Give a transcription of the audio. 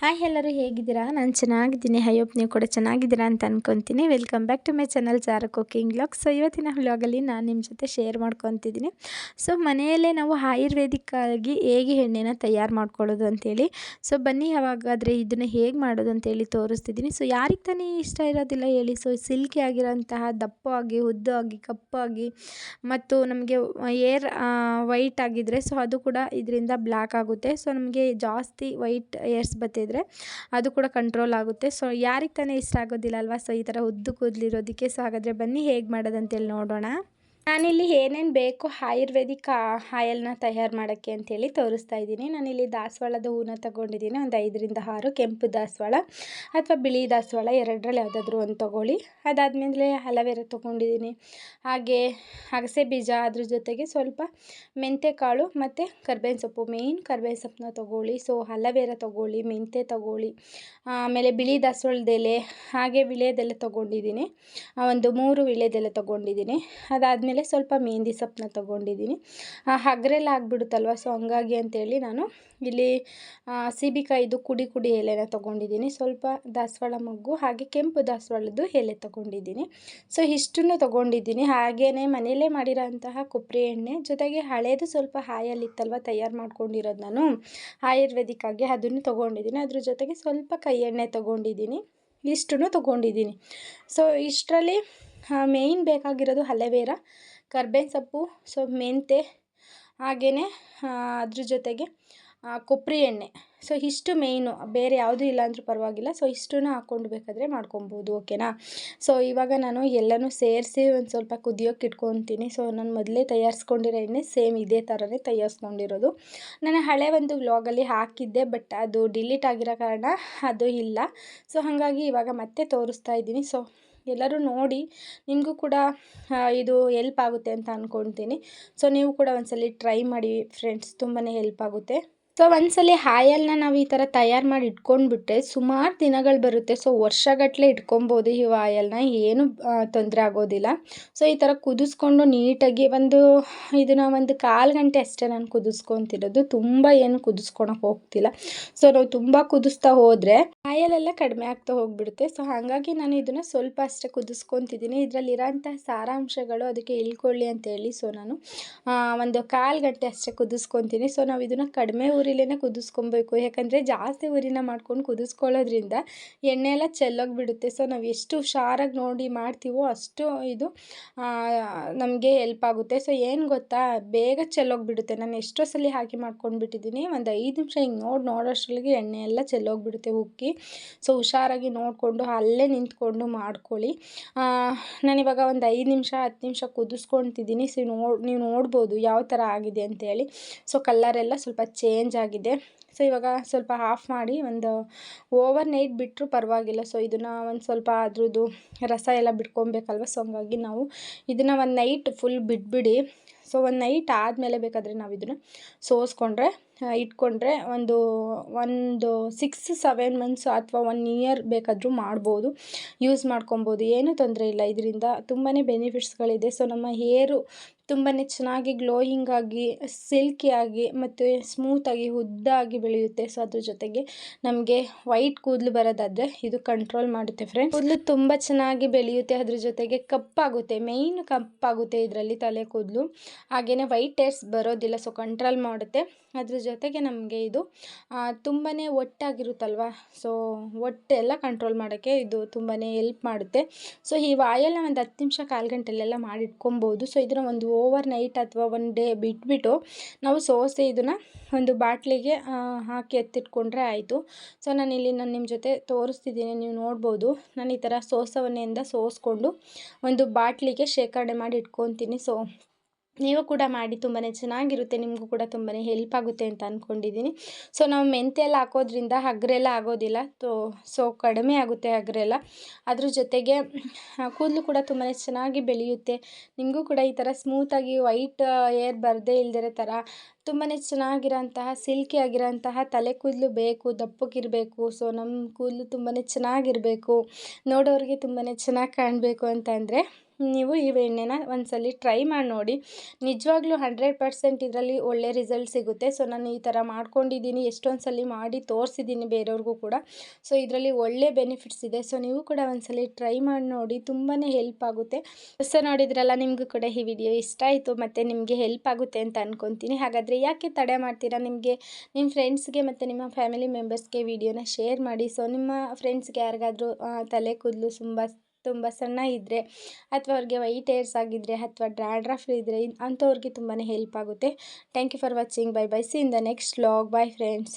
Hi ಎಲ್ಲರೂ ಹೇಗಿದ್ದೀರಾ? ನಾನು ಚೆನ್ನಾಗಿದ್ದೀನಿ. ಹೈಯೋಪ್ ನೀವು ಕೂಡ ಚೆನ್ನಾಗಿದ್ದೀರಾ ಅಂತ ಅನ್ಕೊತೀನಿ. Welcome back to my channel ಚಾರ cooking blog so ಇವತ್ತಿನ ವ್ಲಾಗಲ್ಲಿ ನಾನು ನಿಮ್ಮ ಜೊತೆ ಶೇರ್ ಮಾಡ್ಕೊತಿದ್ದೀನಿ. ಸೊ ಮನೆಯಲ್ಲೇ ನಾವು ಆಯುರ್ವೇದಿಕ್ಕಾಗಿ ಹೇಗೆ ಎಣ್ಣೆನ ತಯಾರು ಮಾಡ್ಕೊಳ್ಳೋದು ಅಂತೇಳಿ. ಸೊ ಬನ್ನಿ, ಯಾವಾಗಾದರೆ ಇದನ್ನು ಹೇಗೆ ಮಾಡೋದು ಅಂತೇಳಿ ತೋರಿಸ್ತಿದ್ದೀನಿ. ಸೊ ಯಾರಿಗೆ ತಾನೇ ಇಷ್ಟ ಇರೋದಿಲ್ಲ ಹೇಳಿ. ಸೊ ಸಿಲ್ಕಿ ಆಗಿರೋಂತಹ ದಪ್ಪವಾಗಿ ಉದ್ದಾಗಿ ಕಪ್ಪಾಗಿ ಮತ್ತು ನಮಗೆ ಏರ್ ವೈಟ್ ಆಗಿದ್ದರೆ ಸೊ ಅದು ಕೂಡ ಇದರಿಂದ ಬ್ಲ್ಯಾಕ್ ಆಗುತ್ತೆ. ಸೊ ನಮಗೆ ಜಾಸ್ತಿ ವೈಟ್ ಏರ್ಸ್ ಬತ್ತಿದ್ರೆ ಅದು ಕೂಡ ಕಂಟ್ರೋಲ್ ಆಗುತ್ತೆ. ಸೊ ಯಾರಿಗೆ ತಾನೇ ಇಷ್ಟ ಆಗೋದಿಲ್ಲ ಅಲ್ವಾ? ಸೊ ಈ ಥರ ಉದ್ದು ಕೂದಲಿರೋದಕ್ಕೆ. ಸೊ ಹಾಗಾದರೆ ಬನ್ನಿ ಹೇಗೆ ಮಾಡೋದಂತೇಳಿ ನೋಡೋಣ. ನಾನಿಲ್ಲಿ ಏನೇನು ಬೇಕು ಆಯುರ್ವೇದಿಕ್ ಆಯಲ್ನ ತಯಾರು ಮಾಡೋಕ್ಕೆ ಅಂತೇಳಿ ತೋರಿಸ್ತಾ ಇದ್ದೀನಿ. ನಾನಿಲ್ಲಿ ದಾಸವಾಳದ ಹೂನ ತಗೊಂಡಿದ್ದೀನಿ. ಒಂದು ಐದರಿಂದ ಆರು ಕೆಂಪು ದಾಸವಾಳ ಅಥವಾ ಬಿಳಿ ದಾಸವಾಳ, ಎರಡರಲ್ಲಿ ಯಾವುದಾದ್ರೂ ಒಂದು ತೊಗೊಳ್ಳಿ. ಅದಾದಮೇಲೆ ಹಲವೇರ ತೊಗೊಂಡಿದ್ದೀನಿ. ಹಾಗೆ ಅಗಸೆ ಬೀಜ ಅದ್ರ ಜೊತೆಗೆ ಸ್ವಲ್ಪ ಮೆಂತ್ಯ ಕಾಳು ಮತ್ತು ಕರ್ಬೇವಿನ ಸೊಪ್ಪು ಮೇಯ್ನ್ ಕರ್ಬೇವಿನ ಸೊಪ್ಪನ್ನ ತೊಗೊಳ್ಳಿ. ಸೊ ಹಲವೇರ ತೊಗೊಳ್ಳಿ, ಮೆಂತ್ಯ ತೊಗೊಳ್ಳಿ, ಆಮೇಲೆ ಬಿಳಿ ದಾಸವಾಳದೆಲೆ ಹಾಗೆ ವಿಳೆದೆಲೆ ತೊಗೊಂಡಿದ್ದೀನಿ. ಒಂದು ಮೂರು ವಿಳೆದೆಲೆ ತೊಗೊಂಡಿದ್ದೀನಿ. ಅದಾದಮೇಲೆ ಸ್ವಲ್ಪ ಮೆಹಂದಿ ಸೊಪ್ಪನ್ನ ತೊಗೊಂಡಿದ್ದೀನಿ. ಹಗ್ರೆಲ್ಲ ಆಗಿಬಿಡುತ್ತಲ್ವ? ಸೊ ಹಂಗಾಗಿ ಅಂತೇಳಿ ನಾನು ಇಲ್ಲಿ ಸೀಬಿಕಾಯಿದು ಕುಡಿ ಕುಡಿ ಎಲೆನ ತೊಗೊಂಡಿದ್ದೀನಿ. ಸ್ವಲ್ಪ ದಾಸವಾಳ ಮೊಗ್ಗು ಹಾಗೆ ಕೆಂಪು ದಾಸವಾಳದ್ದು ಎಲೆ ತೊಗೊಂಡಿದ್ದೀನಿ. ಸೊ ಇಷ್ಟನ್ನು ತೊಗೊಂಡಿದ್ದೀನಿ. ಹಾಗೆಯೇ ಮನೆಯಲ್ಲೇ ಮಾಡಿರೋಂತಹ ಕೊಬ್ಬರಿ ಎಣ್ಣೆ, ಜೊತೆಗೆ ಹಳೇದು ಸ್ವಲ್ಪ ಹಾಯಲ್ಲಿತ್ತಲ್ವ ತಯಾರು ಮಾಡ್ಕೊಂಡಿರೋದು ನಾನು ಆಯುರ್ವೇದಿಕ್ ಆಗಿ ಅದನ್ನು ತೊಗೊಂಡಿದ್ದೀನಿ. ಅದ್ರ ಜೊತೆಗೆ ಸ್ವಲ್ಪ ಕೈ ಎಣ್ಣೆ ತೊಗೊಂಡಿದ್ದೀನಿ. ಇಷ್ಟನ್ನು ತೊಗೊಂಡಿದ್ದೀನಿ. ಸೊ ಇಷ್ಟರಲ್ಲಿ ಮೇಯ್ನ್ ಬೇಕಾಗಿರೋದು ಹಲವೇರ ಕರ್ಬೇವಿನ ಸೊಪ್ಪು, ಸೊ, ಮೆಂತೆ ಹಾಗೆಯೇ ಅದ್ರ ಜೊತೆಗೆ ಕೊಬ್ಬರಿ ಎಣ್ಣೆ. ಸೊ ಇಷ್ಟು ಮೇಯ್ನು ಬೇರೆ ಯಾವುದೂ ಇಲ್ಲ ಅಂದರೂ ಪರವಾಗಿಲ್ಲ. ಸೊ ಇಷ್ಟನ್ನು ಹಾಕ್ಕೊಂಡು ಬೇಕಾದರೆ ಮಾಡ್ಕೊಬೋದು ಓಕೆನಾ ಸೊ ಇವಾಗ ನಾನು ಎಲ್ಲನೂ ಸೇರಿಸಿ ಒಂದು ಸ್ವಲ್ಪ ಕುದಿಯೋಕೆ ಇಟ್ಕೊತೀನಿ. ಸೊ ನಾನು ಮೊದಲೇ ತಯಾರಿಸ್ಕೊಂಡಿರೋ ಎಣ್ಣೆ ಸೇಮ್ ಇದೇ ಥರನೇ ತಯಾರಿಸ್ಕೊಂಡಿರೋದು. ನಾನು ಹಳೆ ಒಂದು ವ್ಲಾಗಲ್ಲಿ ಹಾಕಿದ್ದೆ ಬಟ್ ಅದು ಡಿಲೀಟ್ ಆಗಿರೋ ಕಾರಣ ಅದು ಇಲ್ಲ. ಸೊ ಹಾಗಾಗಿ ಇವಾಗ ಮತ್ತೆ ತೋರಿಸ್ತಾ ಇದ್ದೀನಿ. ಸೊ ಎಲ್ಲರೂ ನೋಡಿ ನಿಮಗೂ ಕೂಡ ಇದು ಎಲ್ಪ್ ಆಗುತ್ತೆ ಅಂತ ಅಂದ್ಕೊಳ್ತೀನಿ ಸೊ ನೀವು ಕೂಡ ಒಂದ್ಸಲ ಟ್ರೈ ಮಾಡಿ ಫ್ರೆಂಡ್ಸ್ ತುಂಬಾ ಹೆಲ್ಪ್ ಆಗುತ್ತೆ. ಸೊ ಒಂದ್ಸಲಿ ಹಾಯಲ್ನ ನಾವು ಈ ಥರ ತಯಾರು ಮಾಡಿ ಇಟ್ಕೊಂಡ್ಬಿಟ್ರೆ ಸುಮಾರು ದಿನಗಳು ಬರುತ್ತೆ. ಸೊ ವರ್ಷಗಟ್ಟಲೆ ಇಟ್ಕೊಬೋದು ಈ ಆಯಲ್ನ ಏನು ತೊಂದರೆ ಆಗೋದಿಲ್ಲ. ಸೊ ಈ ಥರ ಕುದಿಸ್ಕೊಂಡು ನೀಟಾಗಿ ಒಂದು, ಇದನ್ನು ಒಂದು ಕಾಲು ಗಂಟೆ ಅಷ್ಟೇ ನಾನು ಕುದಿಸ್ಕೊತಿರೋದು. ತುಂಬ ಏನು ಕುದಿಸ್ಕೊಳಕ್ಕೆ ಹೋಗ್ತಿಲ್ಲ. ಸೊ ನಾವು ತುಂಬ ಕುದಿಸ್ತಾ ಹೋದರೆ ಆಯಲೆಲ್ಲ ಕಡಿಮೆ ಆಗ್ತಾ ಹೋಗ್ಬಿಡುತ್ತೆ. ಸೊ ಹಾಗಾಗಿ ನಾನು ಇದನ್ನು ಸ್ವಲ್ಪ ಅಷ್ಟೇ ಕುದಿಸ್ಕೊತಿದ್ದೀನಿ. ಇದರಲ್ಲಿರೋಂಥ ಸಾರಾಂಶಗಳು ಅದಕ್ಕೆ ಇಳ್ಕೊಳ್ಳಿ ಅಂತೇಳಿ ಸೊ ನಾನು ಒಂದು ಕಾಲು ಗಂಟೆ ಅಷ್ಟೇ ಕುದಿಸ್ಕೊತೀನಿ. ಸೊ ನಾವು ಇದನ್ನು ಕಡಿಮೆ ಊರಿಲೇ ಕುದಿಸ್ಕೊಬೇಕು. ಯಾಕಂದರೆ ಜಾಸ್ತಿ ಉರಿನ ಮಾಡ್ಕೊಂಡು ಕುದಿಸ್ಕೊಳ್ಳೋದ್ರಿಂದ ಎಣ್ಣೆ ಎಲ್ಲ ಚೆಲ್ಲೋಗಿಬಿಡುತ್ತೆ. ಸೊ, ನಾವು ಎಷ್ಟು ಹುಷಾರಾಗಿ ನೋಡಿ ಮಾಡ್ತೀವೋ ಅಷ್ಟು ಇದು ನಮಗೆ ಹೆಲ್ಪ್ ಆಗುತ್ತೆ. ಸೊ, ಏನು ಗೊತ್ತಾ? ಬೇಗ ಚೆಲ್ಲೋಗಿಬಿಡುತ್ತೆ. ನಾನು ಎಷ್ಟೋ ಸಲ ಹಾಕಿ ಮಾಡ್ಕೊಂಡ್ಬಿಟ್ಟಿದ್ದೀನಿ. ಒಂದು ಐದು ನಿಮಿಷ ಹಿಂಗೆ ನೋಡಿ, ನೋಡೋಷ್ಟರೊಳಗೆ ಎಣ್ಣೆ ಎಲ್ಲ ಚೆಲ್ಲೋಗಿಬಿಡುತ್ತೆ ಉಕ್ಕಿ. ಸೊ, ಹುಷಾರಾಗಿ ನೋಡಿಕೊಂಡು ಅಲ್ಲೇ ನಿಂತ್ಕೊಂಡು ಮಾಡ್ಕೊಳ್ಳಿ. ನಾನಿವಾಗ ಒಂದು ಐದು ನಿಮಿಷ, ಹತ್ತು ನಿಮಿಷ ಕುದಿಸ್ಕೊತಿದ್ದೀನಿ. ಸೊ, ನೋಡಿ, ನೀವು ನೋಡ್ಬೋದು ಯಾವ ಥರ ಆಗಿದೆ ಅಂತೇಳಿ. ಸೊ ಕಲ್ಲರೆಲ್ಲ ಸ್ವಲ್ಪ ಚೇಂಜ್ ಆಗಿದೆ ಸೊ ಇವಾಗ ಸ್ವಲ್ಪ ಆಫ್ ಮಾಡಿ ಒಂದು ಓವರ್ ನೈಟ್ ಬಿಟ್ಟರು ಪರವಾಗಿಲ್ಲ. ಸೊ ಇದನ್ನು ಒಂದು ಸ್ವಲ್ಪ ಅದ್ರದ್ದು ರಸ ಎಲ್ಲ ಬಿಟ್ಕೊಬೇಕಲ್ವ? ಸೊ ಹಂಗಾಗಿ ನಾವು ಇದನ್ನು ಒಂದು ನೈಟ್ ಫುಲ್ ಬಿಟ್ಬಿಡಿ. ಸೊ ಒಂದು ನೈಟ್ ಆದಮೇಲೆ ಬೇಕಾದರೆ ನಾವು ಇದನ್ನು ಸೋಸ್ಕೊಂಡ್ರೆ ಇಟ್ಕೊಂಡ್ರೆ ಒಂದು ಒಂದು ಸಿಕ್ಸ್ ಸೆವೆನ್ ಮಂತ್ಸ್ ಅಥವಾ ಒನ್ ಇಯರ್ ಬೇಕಾದರೂ ಮಾಡ್ಬೋದು. ಯೂಸ್ ಮಾಡ್ಕೊಬೋದು. ಏನೂ ತೊಂದರೆ ಇಲ್ಲ. ಇದರಿಂದ ತುಂಬಾ ಬೆನಿಫಿಟ್ಸ್ಗಳಿದೆ ಸೊ ನಮ್ಮ ಹೇರು ತುಂಬಾ ಚೆನ್ನಾಗಿ ಗ್ಲೋಯಿಂಗ್ ಆಗಿ ಸಿಲ್ಕಿಯಾಗಿ ಮತ್ತು ಸ್ಮೂತಾಗಿ ಉದ್ದಾಗಿ ಬೆಳೆಯುತ್ತೆ. ಸೊ ಅದ್ರ ಜೊತೆಗೆ ನಮಗೆ ವೈಟ್ ಕೂದಲು ಬರೋದಾದರೆ ಇದು ಕಂಟ್ರೋಲ್ ಮಾಡುತ್ತೆ ಫ್ರೆಂಡ್ ಕೂದಲು ತುಂಬ ಚೆನ್ನಾಗಿ ಬೆಳೆಯುತ್ತೆ. ಅದ್ರ ಜೊತೆಗೆ ಕಪ್ಪಾಗುತ್ತೆ. ಮೇಯ್ನ್ ಕಪ್ಪಾಗುತ್ತೆ ಇದರಲ್ಲಿ ತಲೆ ಕೂದಲು. ಹಾಗೆಯೇ ವೈಟ್ ಏರ್ಸ್ ಬರೋದಿಲ್ಲ. ಸೊ ಕಂಟ್ರೋಲ್ ಮಾಡುತ್ತೆ. ಅದ್ರ ಜೊತೆಗೆ ನಮಗೆ ಇದು ತುಂಬಾ ಒಟ್ಟಾಗಿರುತ್ತಲ್ವ? ಸೊ ಒಟ್ಟೆಲ್ಲ ಕಂಟ್ರೋಲ್ ಮಾಡೋಕ್ಕೆ ಇದು ತುಂಬಾ ಎಲ್ಪ್ ಮಾಡುತ್ತೆ. ಸೊ ಈ ಆಯಲ್ನ ಒಂದು ಹತ್ತು ನಿಮಿಷ, ಕಾಲು ಗಂಟೆಲೆಲ್ಲ ಮಾಡಿ ಇಟ್ಕೊಬೋದು. ಸೊ ಇದನ್ನು ಒಂದು ಓವರ್ ನೈಟ್ ಅಥವಾ ಒನ್ ಡೇ ಬಿಟ್ಬಿಟ್ಟು ನಾವು ಸೋಸೆ ಇದನ್ನು ಒಂದು ಬಾಟ್ಲಿಗೆ ಹಾಕಿ ಎತ್ತಿಟ್ಕೊಂಡ್ರೆ ಆಯಿತು. ಸೊ ನಾನಿಲ್ಲಿ ನಾನು ನಿಮ್ಮ ಜೊತೆ ತೋರಿಸ್ತಿದ್ದೀನಿ, ನೀವು ನೋಡ್ಬೋದು. ನಾನು ಈ ಥರ ಸೋಸವನ್ನೆಯಿಂದ ಸೋಸ್ಕೊಂಡು ಒಂದು ಬಾಟ್ಲಿಗೆ ಶೇಖರಣೆ ಮಾಡಿ ಇಟ್ಕೊತೀನಿ. ಸೊ ನೀವು ಕೂಡ ಮಾಡಿ ತುಂಬಾ ಚೆನ್ನಾಗಿರುತ್ತೆ, ನಿಮಗೂ ಕೂಡ ತುಂಬಾ ಹೆಲ್ಪ್ ಆಗುತ್ತೆ ಅಂತ ಅಂದ್ಕೊಂಡಿದ್ದೀನಿ ಸೊ ನಾವು ಮೆಂತ್ಯ ಎಲ್ಲ ಹಾಕೋದ್ರಿಂದ ಹಗ್ರೆಲ್ಲ ಆಗೋದಿಲ್ಲ. ತೋ ಸೊ ಕಡಿಮೆ ಆಗುತ್ತೆ ಹಗ್ರೆಲ್ಲ ಅದ್ರ ಜೊತೆಗೆ ಕೂದಲು ಕೂಡ ತುಂಬಾ ಚೆನ್ನಾಗಿ ಬೆಳೆಯುತ್ತೆ. ನಿಮಗೂ ಕೂಡ ಈ ಥರ ಸ್ಮೂತಾಗಿ ವೈಟ್ ಏರ್ ಬರದೇ ಇಲ್ದಿರೋ ಥರ ತುಂಬಾ ಚೆನ್ನಾಗಿರೋಂತಹ ಸಿಲ್ಕಿ ಆಗಿರೋಂತಹ ತಲೆ ಕೂದಲು ಬೇಕು ದಪ್ಪಕ್ಕಿರಬೇಕು ಸೊ ನಮ್ಮ ಕೂದಲು ತುಂಬಾ ಚೆನ್ನಾಗಿರಬೇಕು. ನೋಡೋರಿಗೆ ತುಂಬಾ ಚೆನ್ನಾಗಿ ಕಾಣಬೇಕು ಅಂತಂದರೆ ನೀವು ಈ ಎಣ್ಣೆನ ಒಂದ್ಸಲ ಟ್ರೈ ಮಾಡಿ ನೋಡಿ. ನಿಜವಾಗ್ಲೂ ಹಂಡ್ರೆಡ್ ಪರ್ಸೆಂಟ್ ಇದರಲ್ಲಿ ಒಳ್ಳೆ ರಿಸಲ್ಟ್ ಸಿಗುತ್ತೆ. ಸೊ ನಾನು ಈ ಥರ ಮಾಡ್ಕೊಂಡಿದ್ದೀನಿ ಎಷ್ಟೊಂದು ಸಲ ಮಾಡಿ ತೋರಿಸಿದ್ದೀನಿ ಬೇರೆಯವ್ರಿಗೂ ಕೂಡ. ಸೊ ಇದರಲ್ಲಿ ಒಳ್ಳೆ ಬೆನಿಫಿಟ್ಸ್ ಇದೆ. ಸೊ ನೀವು ಕೂಡ ಒಂದ್ಸಲಿ ಟ್ರೈ ಮಾಡಿ ನೋಡಿ ತುಂಬಾ ಹೆಲ್ಪ್ ಆಗುತ್ತೆ. ಸೊ ನೋಡಿದ್ರಲ್ಲ, ನಿಮಗೂ ಕೂಡ ಈ ವಿಡಿಯೋ ಇಷ್ಟ ಆಯಿತು, ಮತ್ತು ನಿಮಗೆ ಹೆಲ್ಪ್ ಆಗುತ್ತೆ ಅಂತ ಅನ್ಕೊತೀನಿ. ಹಾಗಾದರೆ ಯಾಕೆ ತಡೆ ಮಾಡ್ತೀರಾ? ನಿಮಗೆ ನಿಮ್ಮ ಫ್ರೆಂಡ್ಸ್ಗೆ ಮತ್ತು ನಿಮ್ಮ ಫ್ಯಾಮಿಲಿ ಮೆಂಬರ್ಸ್ಗೆ ವಿಡಿಯೋನ ಶೇರ್ ಮಾಡಿ. ಸೊ ನಿಮ್ಮ ಫ್ರೆಂಡ್ಸ್ಗೆ ಯಾರಿಗಾದರೂ ತಲೆ ಕೂದಲು ತುಂಬ ತುಂಬ ಸಣ್ಣ ಇದ್ದರೆ ಅಥವಾ ಅವ್ರಿಗೆ ವೈಟ್ ಏರ್ಸ್ ಆಗಿದ್ದರೆ ಅಥವಾ ಡ್ರಾಡ್ರಫ್ ಇದ್ದರೆ ಅಂಥವ್ರಿಗೆ ತುಂಬಾ ಹೆಲ್ಪ್ ಆಗುತ್ತೆ. Thank you for watching bye bye see in the next vlog bye friends